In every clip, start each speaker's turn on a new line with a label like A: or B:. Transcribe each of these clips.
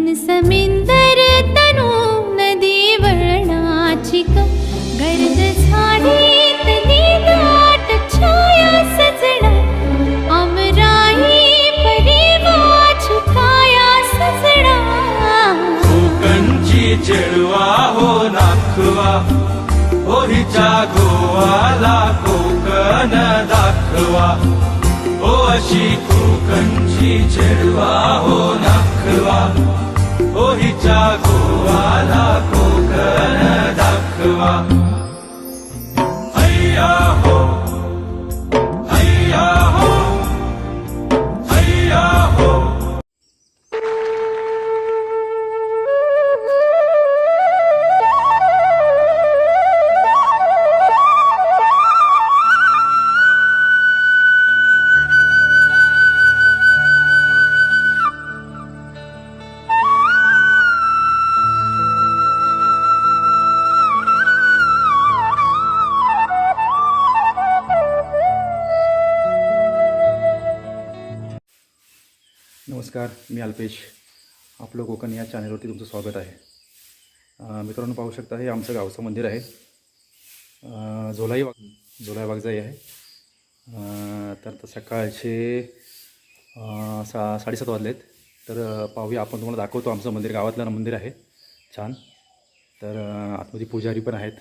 A: मन समिंदर तनू नदी वळणाची ग गर्द झाली तली दाट छाया सजना अमराई परी माझी काया सजना
B: कोकणची चेडवा हो नाखवा हो हिच्या गोवाला कोकण दाखवा। हो अशी कोकणची चेडवा हो नाखवा। हो हिच्या
C: नमस्कार मी अल्पेश. आपलं कोकण या चॅनलवरती तुमचं स्वागत आहे. मित्रांनो पाहू शकता हे आमचं गावचं मंदिर आहे. झोलाई वाग झोलाई वागजाई आहे. तर सकाळचे सा साडेसात वाजलेत. तर पाहूया आपण तुम्हाला दाखवतो आमचं मंदिर गावातलं मंदिर आहे. छान. तर आतमध्ये पुजारी पण आहेत.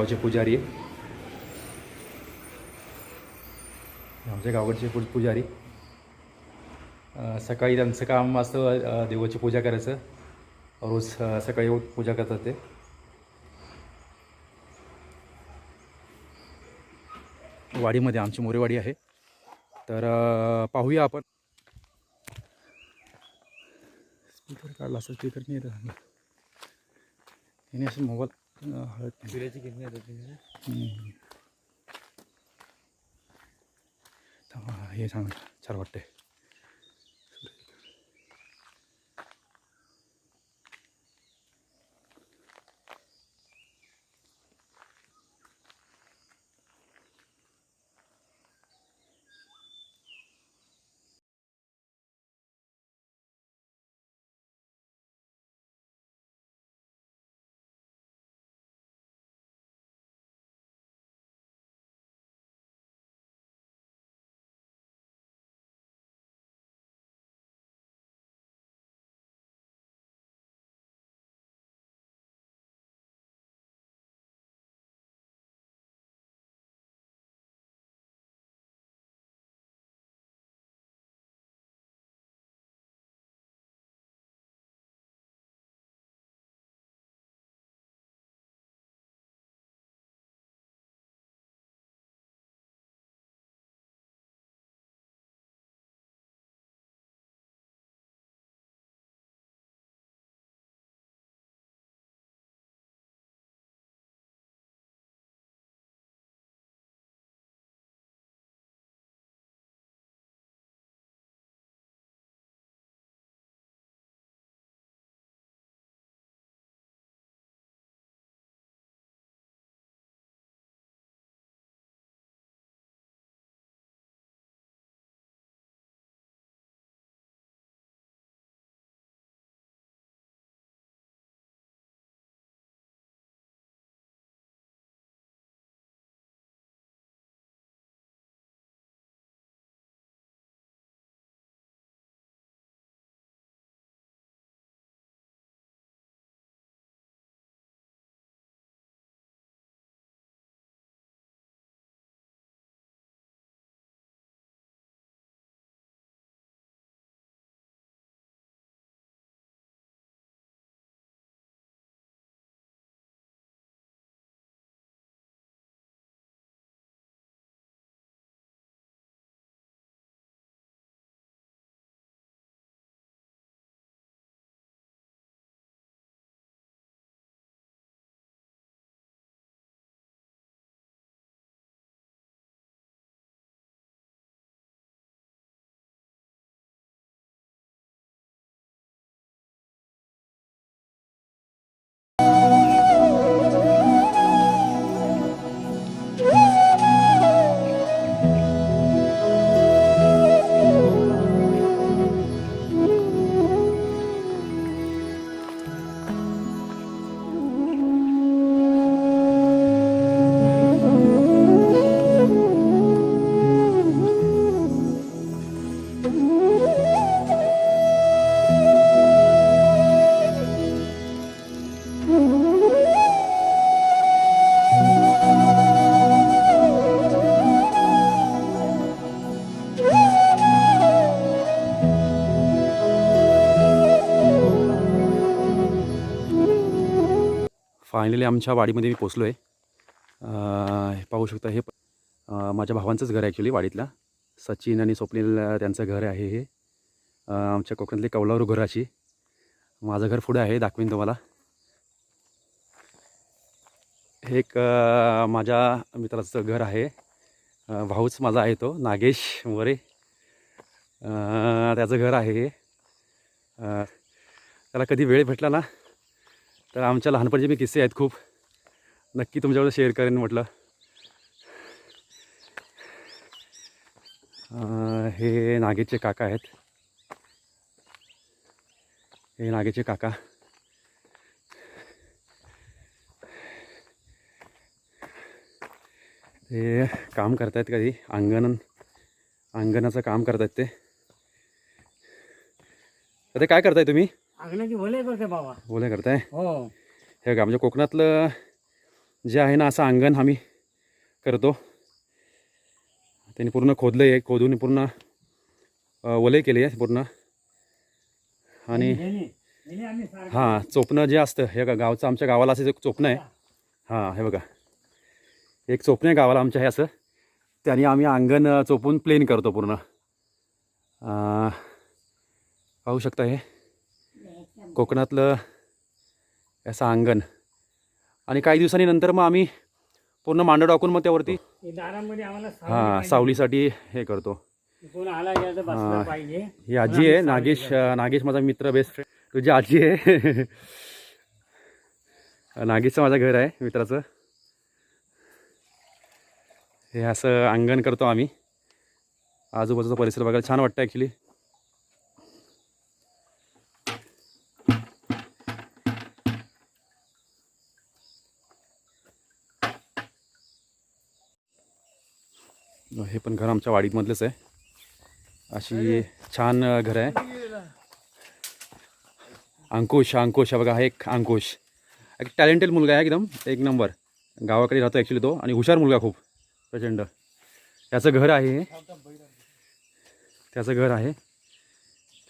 C: गावचे पुजारी आहे आमच्या गावाकडचे पु पुजारी. सकाळी त्यांचं काम असतं देवाची पूजा करायचं. रोज सकाळी पूजा करतात ते. वाडीमध्ये आमची मोरेवाडी आहे. तर पाहूया आपण. स्पीकर काढला असं स्पीकर नाही येत असं मोबाईल 할 때. 그래지겠네, 나중에. 음. 아, 예상 잘 왔대. फायनली आमच्या वाडीमध्ये मी पोचलो आहे. हे पाहू शकता हे माझ्या भावांचंच घर आहे ॲक्च्युली वाडीतला. सचिन आणि स्वप्नील त्यांचं घर आहे हे. आमच्या कोकणातली कौलारू घराची माझं घर पुढे आहे दाखवीन तुम्हाला. हे एक माझ्या मित्राचं घर आहे. भाऊच माझा आहे तो नागेश मोरे त्याचं घर आहे हे. त्याला कधी वेळ भेटला ना तर आमच्या लहानपणीचे मी किस्से आहेत खूप. नक्की तुमच्याकडे शेअर करेन म्हटलं. हे नागेचे काका आहेत. हे नागेचे काका. ते काम करतायत कधी? अंगण अंगणाचं काम करतायत ते. तर ते काय करताय तुम्ही?
D: अंगणाची भले करते बाबा?
C: बोले करताय?
D: हो.
C: हे का म्हणजे कोकणातलं जे आहे ना असं अंगण आम्ही करतो. त्यांनी पूर्ण खोदलं आहे खोदून पूर्ण अ, वलय केले आहे पूर्ण. आणि
D: आम्ही सारखं.
C: हां चोपणं जे असतं हे का गावचं आमच्या गावाला असं एक चोपणं आहे. हां हे बघा. एक चोपणं आहे गावाला आमच्या हे असं. त्याने आम्ही अंगण अ, चोपून प्लेन करतो पूर्ण. अ, पाहू शकता हे. कोकणातलं असं अंगण. आणि काही दिवसांनी नंतर मग आम्ही पूर्ण मांडव टाकून मग त्यावरती हां. सावलीसाठी हे करतो. हा. आजी आहे नागेश नागेश माझा मित्र बेस्ट फ्रेंड तुझी आजी आहे. नागेशचं माझं घर आहे मित्राचं. हे असं अंगण करतो आम्ही. आजूबाजूचा परिसर बघायला छान वाटतं ॲक्च्युली हे पण घर आमच्या वाडीमधलंच आहे. अशी छान घर आहे. अंकुश अंकुश बघा हा एक अंकुश. एक टॅलेंटेड मुलगा आहे एकदम एक नंबर. गावाकडे राहतो ॲक्च्युली तो आणि हुशार मुलगा खूप प्रचंड. त्याचं घर आहे हे. त्याचं घर आहे.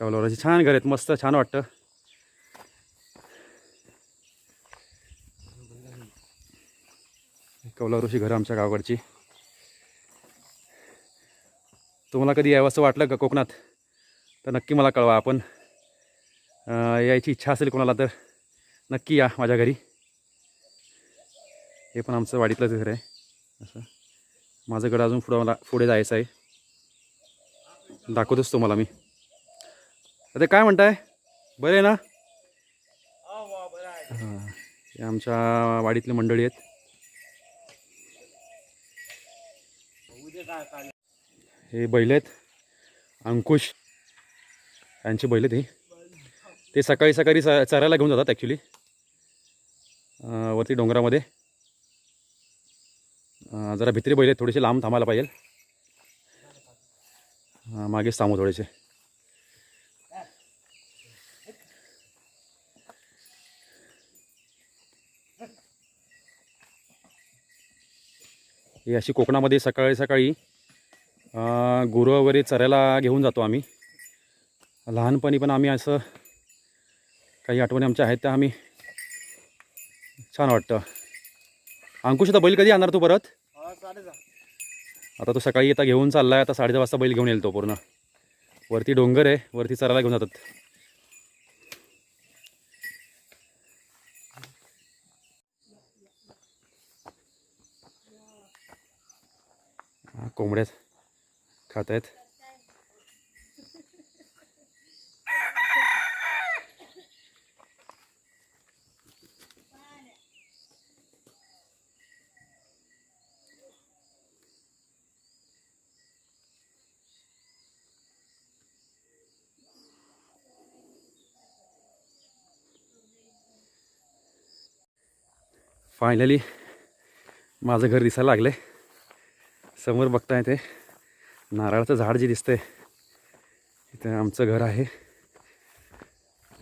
C: कवलावराची छान घर आहेत मस्त छान वाटतं. कौलावरूची घरं आमच्या गावाकडची. तुम्हाला कधी यावं असं वाटलं का कोकणात? तर नक्की मला कळवा आपण. यायची इच्छा असेल कोणाला तर नक्की या माझ्या घरी. हे पण आमचं वाडीतलंच घर आहे. असं. माझं गड अजून पुढं मला पुढे जायचं आहे. दाखवतोच तुम्हाला मी. अरे काय म्हणताय? बरं आहे ना? हां हे आमच्या वाडीतली मंडळी आहेत. हे बैल आहेत. अंकुश यांची बैल आहेत ही. ते सकाळी सकाळी च चरायला घेऊन जातात ॲक्च्युली वरती डोंगरामध्ये. जरा भित्री बैल आहेत थोडेसे लांब थांबायला पाहिजे. मागेच थांबू थोडेसे. ही अशी कोकणामध्ये सकाळी सकाळी गुरं वगैरे चरायला घेऊन जातो आम्ही. लहानपणी पण आम्ही असं काही आठवणी आमच्या आहेत त्या आम्ही छान वाटतं. अंकुश आता बैल कधी आणणार तू परत? आता तो सकाळी आता घेऊन चालला आहे आता साडेदहा वाजता बैल घेऊन येईल तो पूर्ण. वरती डोंगर आहे वरती चरायला घेऊन जातात. कोंबड्यात खात आहेत फायनली माझं घर दिसायला लागलं समोर बघताय ते. नारळाचं झाड जे दिसतंय इथं आमचं घर आहे.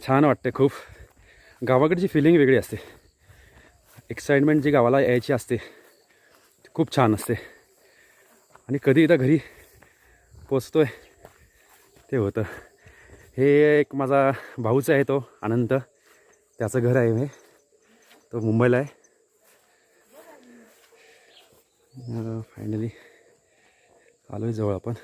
C: छान वाटते खूप. गावाकडची फिलिंग वेगळी असते. एक्साइटमेंट जी गावाला यायची असते ती खूप छान असते. आणि कधी इथं घरी पोचतोय ते होतं. हे एक माझा भाऊच आहे तो अनंत. त्याचं घर आहे हे. तो मुंबईला आहे. फायनली आलो आहे जवळ आपण.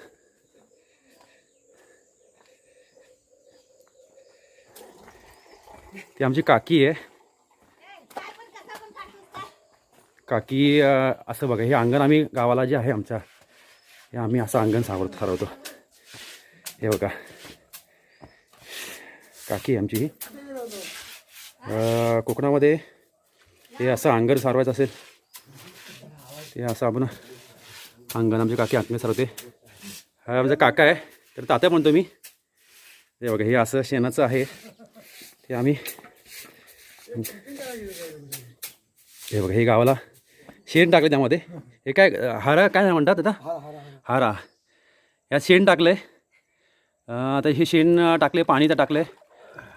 C: ती आमची काकी आहे. काकी असं बघा हे अंगण आम्ही गावाला जे आहे आमच्या हे आम्ही असं अंगण सांगतो ठरवतो. हे बघा. काकी आहे आमची कोकणामध्ये हे असं अंगण सारवायचं असेल ते असं आपण अंगण आमची काकी अंगण सारवते हा आमचा काका आहे. तर तात्या म्हणतो मी हे बघा हे असं शेणाचं आहे. ते आम्ही. हे बघा हे गावाला शेण टाकलं त्यामध्ये. हे काय हारा काय म्हणतात आता हारा यात शेण टाकलं आहे आता हे शेण टाकले पाणी तर टाकलं आहे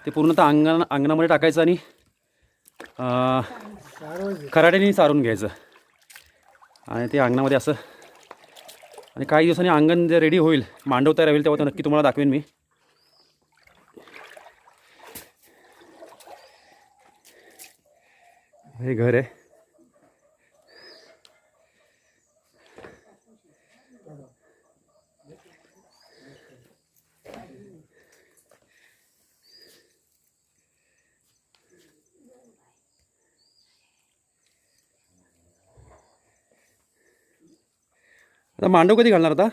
C: ते पूर्णतः अंगण अंगणामध्ये टाकायचं आणि खराट्याने सारून घ्यायचं. आणि ते अंगणामध्ये असं आणि काही दिवसांनी अंगण जे रेडी होईल मांडव तयार होईल तेव्हा नक्की तुम्हाला दाखवेन मी. हे घर आहे. आता मांडव कधी घालणार आता?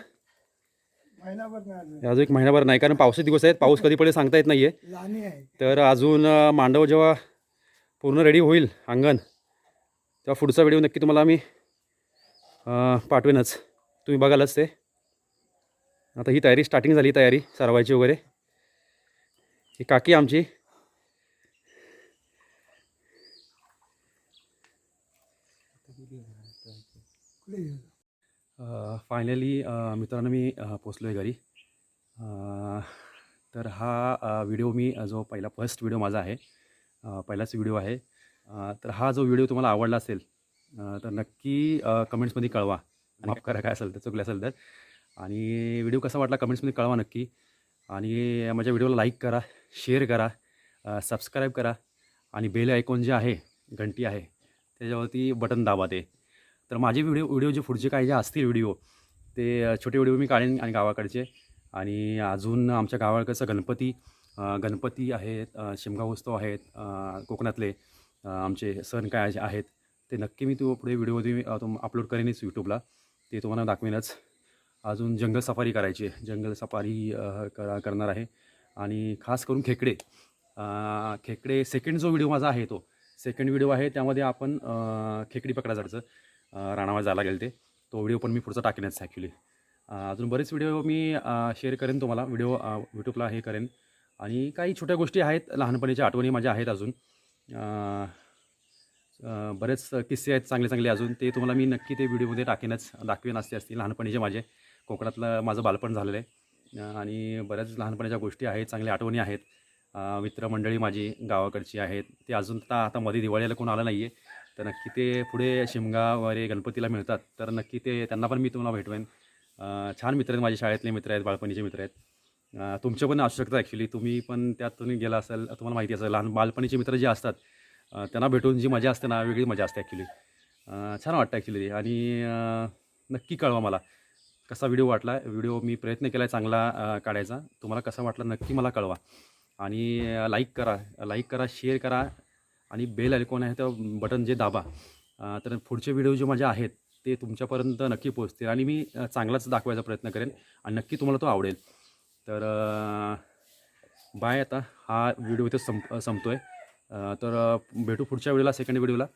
C: अजून. एक महिनाभर नाही कारण पावसाचे दिवस आहेत. पाऊस कधी पडेल सांगता येत नाही आहे. तर अजून मांडव जेव्हा पूर्ण रेडी होईल अंगण तेव्हा पुढचा व्हिडिओ नक्की तुम्हाला मी पाठवेनच. तुम्ही बघालच ते. आता ही तयारी स्टार्टिंग झाली तयारी सरवायची वगैरे. ही काकी आमची फायनली मित्रांनो मी पोचलो आहे घरी. तर हा व्हिडिओ मी जो पहिला फर्स्ट व्हिडिओ माझा आहे पहिलाच व्हिडिओ आहे. तर हा जो व्हिडिओ तुम्हाला आवडला असेल तर नक्की कमेंट्समध्ये कळवा. माफ करा काय असेल तर चुकलं असेल तर. आणि व्हिडिओ कसा वाटला कमेंट्समध्ये कळवा नक्की. आणि माझ्या व्हिडिओला लाईक करा शेअर करा सबस्क्राईब करा. आणि बेल आयकॉन जे आहे घंटी आहे त्याच्यावरती बटन दाबा ते. तर माझे व्हिडिओ व्हिडिओ जे पुढचे काही जे असतील व्हिडिओ ते छोटे व्हिडिओ मी काढेन आणि गावाकडचे. आणि अजून आमच्या गावाकडचं गणपती गणपती आहेत शिमगाव शिमगा उत्सव आहेत कोकणातले आमचे सण काय जे आहेत ते नक्की मी तो पुढे व्हिडिओमध्ये तुम अपलोड करेनच यूट्यूबला ते तुम्हाला दाखवेनच. अजून जंगल सफारी करायची आहे. जंगल सफारी करा करणार आहे. आणि खास करून खेकडे. खेकडे सेकंड जो व्हिडिओ माझा आहे तो. सेकंड व्हिडिओ आहे त्यामध्ये आपण खेकडी पकडा जायचं राणावर जायला गेले ते. तो व्हिडिओ पण मी पुढचा टाकेनच ॲक्च्युली अजून बरेच व्हिडिओ मी शेअर करेन तुम्हाला. व्हिडिओ यूट्यूबला हे करेन. आणि काही छोट्या गोष्टी आहेत लहानपणीच्या आठवणी माझ्या आहेत अजून. बरेच किस्से आहेत चांगले चांगले अजून. ते तुम्हाला मी नक्की ते व्हिडिओमध्ये टाकेनच दाखवेन असते असतील लहानपणीचे माझे. कोकणातलं माझं बालपण झालेलं आहे. आणि बऱ्याच लहानपणीच्या गोष्टी आहेत चांगल्या आठवणी आहेत. मित्रमंडळी माझी गावाकडची आहेत. ते अजून तर आता मध्ये दिवाळीला कोण आलं नाही आहे तर नक्की ते पुढे शिमगा वगैरे गणपतीला मिळतात. तर नक्की ते त्यांना पण मी तुम्हाला भेटवेन. छान मित्र आहेत माझे शाळेतले मित्र आहेत बाळपणीचे मित्र आहेत. तुमचे पण असू शकतात ॲक्च्युली तुम्ही पण त्यातून गेला असेल तुम्हाला माहिती असेल लहान बालपणीचे मित्र जे असतात त्यांना भेटून जी मजा असते ना वेगळी मजा असते ॲक्च्युली छान वाटतं ॲक्च्युली आणि नक्की कळवा मला कसा व्हिडिओ वाटला. व्हिडिओ मी प्रयत्न केला आहे चांगला काढायचा. तुम्हाला कसा वाटला नक्की मला कळवा. आणि लाईक करा. लाईक करा शेअर करा. आणि बेल आयकॉन आहे तर बटन जे दाबा तर पुढचे व्हिडिओ जे माझे आहेत ते तुमच्यापर्यंत नक्की पोहोचतील आणि मी चांगलाच दाखवायचा प्रयत्न करेन आणि नक्की तुम्हाला तो आवडेल. तर बाय आता. हा व्हिडिओ इथे संप संपतो आहे तर भेटू पुढच्या व्हिडिओला सेकंड व्हिडिओला.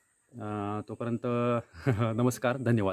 C: तोपर्यंत नमस्कार धन्यवाद.